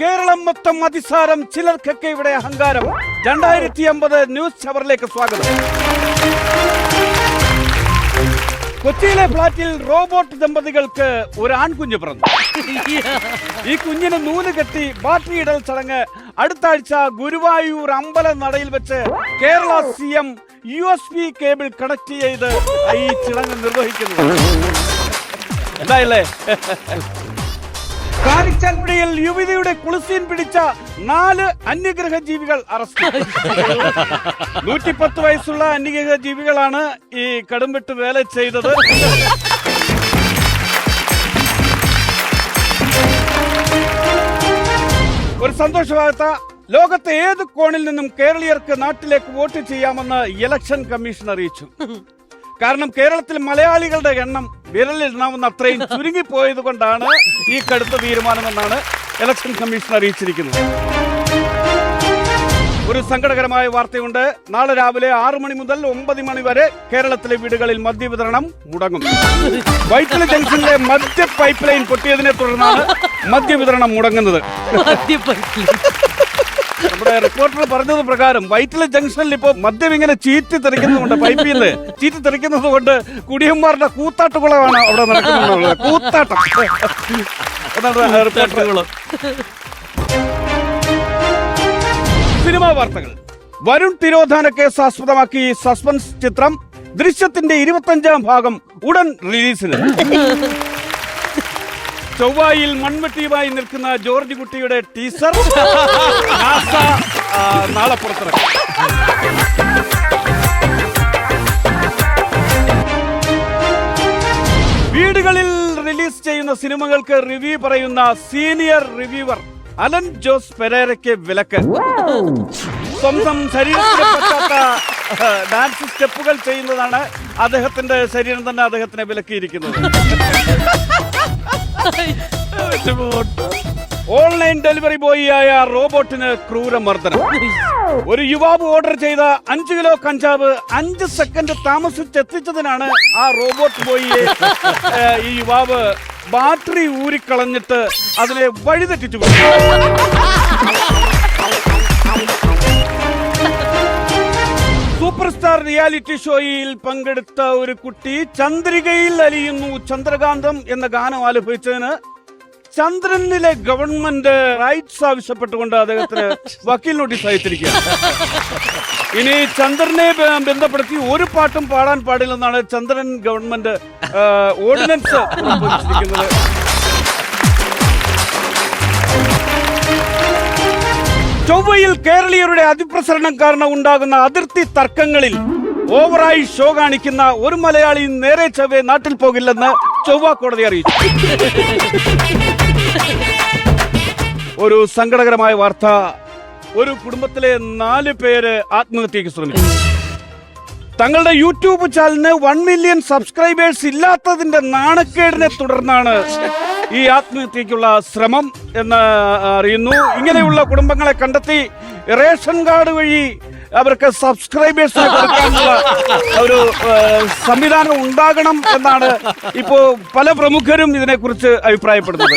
കേരളം മൊത്തം അതിസാരം. ചിലർക്കൊക്കെ ഇവിടെ അഹങ്കാരം. രണ്ടായിരത്തി അമ്പത് ന്യൂസ് ചവറിലേക്ക് സ്വാഗതം. കൊച്ചിയിലെ ഫ്ളാറ്റിൽ റോബോട്ട് ദമ്പതികൾക്ക് ഒരു ആൺകുഞ്ഞ് പിറന്നു. ഈ കുഞ്ഞിന് നൂൽ കെട്ടി ബാറ്ററി ഇടൽ ചടങ്ങ്. അടുത്ത ആഴ്ച ഗുരുവായൂർ അമ്പല നടയിൽ വെച്ച് Kerala C M U S B cable connect ചെയ്ത് ഈ ചടങ്ങ് നിർവഹിക്കുന്നു. എന്തായല്ലേ കാരിച്ചാൽപ്പടിയിൽ യുവതിയുടെ കുളിസീൻ പിടിച്ച നാല് അന്യഗ്രഹ ജീവികൾ അറസ്റ്റ്. നൂറ്റിപ്പത്ത് വയസ്സുള്ള അന്യഗ്രഹ ജീവികളാണ് ഈ കടുംവെട്ട് വേല ചെയ്തത്. ഒരു സന്തോഷ വാർത്ത. ലോകത്തെ ഏത് കോണിൽ നിന്നും കേരളീയർക്ക് നാട്ടിലേക്ക് വോട്ട് ചെയ്യാമെന്ന് ഇലക്ഷൻ കമ്മീഷൻ അറിയിച്ചു. കാരണം കേരളത്തിൽ മലയാളികളുടെ എണ്ണം വിരലിടണമെന്ന് അത്രയും ചുരുങ്ങിപ്പോയത് കൊണ്ടാണ് ഈ കടുത്ത തീരുമാനമെന്നാണ് ഇലക്ഷൻ കമ്മീഷൻ അറിയിച്ചിരിക്കുന്നത്. ഒരു സങ്കടകരമായ വാർത്തയുണ്ട്. നാളെ രാവിലെ ആറു മണി മുതൽ ഒമ്പത് മണി വരെ കേരളത്തിലെ വീടുകളിൽ മദ്യവിതരണം മുടങ്ങും. വൈറ്റില ജംഗ്ഷനിലെ മദ്യ പൈപ്പ് ലൈൻ പൊട്ടിയതിനെ തുടർന്നാണ് മദ്യവിതരണം മുടങ്ങുന്നത്. നമ്മുടെ റിപ്പോർട്ടർ പറഞ്ഞത് പ്രകാരം വൈറ്റില ജംഗ്ഷനിൽ ഇപ്പൊ മദ്യം ഇങ്ങനെ ചീറ്റി തെറിക്കുന്നുണ്ട് പൈപ്പിൽ ചീറ്റി തെറിക്കുന്നത് കൊണ്ട് കുടിയന്മാരുടെ കൂത്താട്ടുകുളമാണ് അവിടെ നടക്കുന്നത് കൂത്താട്ടം. എന്നാണ് സിനിമാ വാർത്തകൾ. വരുൺ തിരോധാന കേസ് ആസ്പദമാക്കി സസ്പെൻസ് ചിത്രം ദൃശ്യത്തിന്റെ ഇരുപത്തഞ്ചാം ഭാഗം ഉടൻ റിലീസിന്. ചൊവ്വായിൽ മൺവെട്ടിയുമായി നിൽക്കുന്ന ജോർജ് കുട്ടിയുടെ ടീസർ നാളെ പുറത്തിറക്കും വീടുകളിൽ റിലീസ് ചെയ്യുന്ന സിനിമകൾക്ക് റിവ്യൂ പറയുന്ന സീനിയർ റിവ്യൂവർ അലൻ ജോസ് പെരേരയ്ക്ക് വിലക്ക്. സ്വന്തം ശരീരത്തിന് പറ്റാത്ത ഡാൻസ് സ്റ്റെപ്പുകൾ ചെയ്യുന്നതാണ് അദ്ദേഹത്തിന്റെ ശരീരം തന്നെ അദ്ദേഹത്തിനെ വിലക്കിയിരിക്കുന്നത്. ഓൺലൈൻ ഡെലിവറി ബോയിയായ റോബോട്ടിന് ക്രൂരമർദ്ദനം. ഒരു യുവാവ് ഓർഡർ ചെയ്ത അഞ്ചു കിലോ കഞ്ചാവ് അഞ്ച് സെക്കൻഡ് താമസിച്ചെത്തിച്ചതിനാണ് ആ റോബോട്ട് ബോയിയെ ഈ യുവാവ് ബാറ്ററി ഊരിക്കളഞ്ഞിട്ട് അതിനെ വഴിതെറ്റിച്ചു. സൂപ്പർ റിയാലിറ്റി ഷോയിൽ പങ്കെടുത്ത ഒരു കുട്ടി ചന്ദ്രികയിൽ അലിയുന്നു. ചന്ദ്രകാന്തം എന്ന ഗാനം ആലപിച്ചതിന് ചന്ദ്രനിലെ ഗവൺമെന്റ് റൈറ്റ്സ് ആവശ്യപ്പെട്ടുകൊണ്ട് അദ്ദേഹത്തിന് വക്കീൽ നോട്ടീസ് അയച്ചിരിക്കുകയാണ്. ഇനി ചന്ദ്രനെ ബന്ധപ്പെടുത്തി ഒരു പാട്ടും പാടാൻ പാടില്ലെന്നാണ് ചന്ദ്രൻ ഗവൺമെന്റ് ഓർഡിനൻസ് ചൊവ്വയിൽ കേരളീയരുടെ അതിപ്രസരണം കാരണം ഉണ്ടാകുന്ന അതിർത്തി തർക്കങ്ങളിൽ ഓവറായി ഷോ കാണിക്കുന്ന ഒരു മലയാളി നേരെ ചൊവ്വെ നാട്ടിൽ പോകില്ലെന്ന് ചൊവ്വ കോടതി അറിയിച്ചു. ഒരു സങ്കടകരമായ വാർത്ത. ഒരു കുടുംബത്തിലെ നാല് പേര് ആത്മഹത്യക്ക് ശ്രമിച്ചു. തങ്ങളുടെ യൂട്യൂബ് ചാനലിന് വൺ മില്യൺ സബ്സ്ക്രൈബേഴ്സ് ഇല്ലാത്തതിന്റെ നാണക്കേടിനെ തുടർന്നാണ് ഈ ആത്മഹത്യക്കുള്ള ശ്രമം എന്ന് അറിയുന്നു. ഇങ്ങനെയുള്ള കുടുംബങ്ങളെ കണ്ടെത്തി റേഷൻ കാർഡ് വഴി അവർക്ക് സബ്സ്ക്രൈബേഴ്സിനെ കൊടുക്കാനുള്ള ഒരു സംവിധാനം ഉണ്ടാകണം എന്നാണ് ഇപ്പോ പല പ്രമുഖരും ഇതിനെക്കുറിച്ച് അഭിപ്രായപ്പെടുന്നത്.